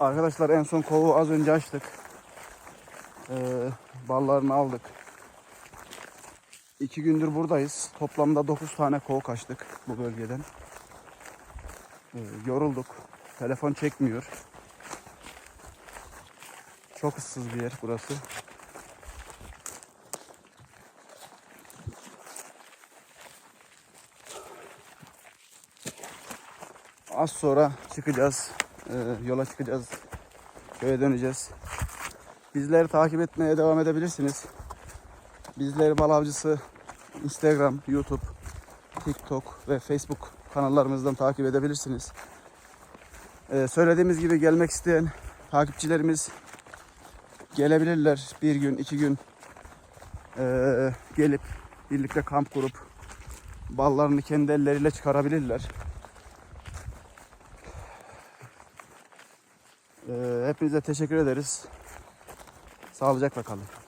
Arkadaşlar en son kovu az önce açtık. Ee, ballarını aldık. İki gündür buradayız. Toplamda 9 tane kov kaçtık bu bölgeden. Ee, yorulduk. Telefon çekmiyor. Çok ıssız bir yer burası. Az sonra çıkacağız. Ee, yola çıkacağız. Köye döneceğiz. Bizleri takip etmeye devam edebilirsiniz. Bizleri Bal Avcısı Instagram, YouTube, TikTok ve Facebook kanallarımızdan takip edebilirsiniz. Ee, söylediğimiz gibi gelmek isteyen takipçilerimiz gelebilirler. Bir gün, iki gün ee, gelip birlikte kamp kurup ballarını kendi elleriyle çıkarabilirler. Hepinize teşekkür ederiz. Sağlıcakla kalın.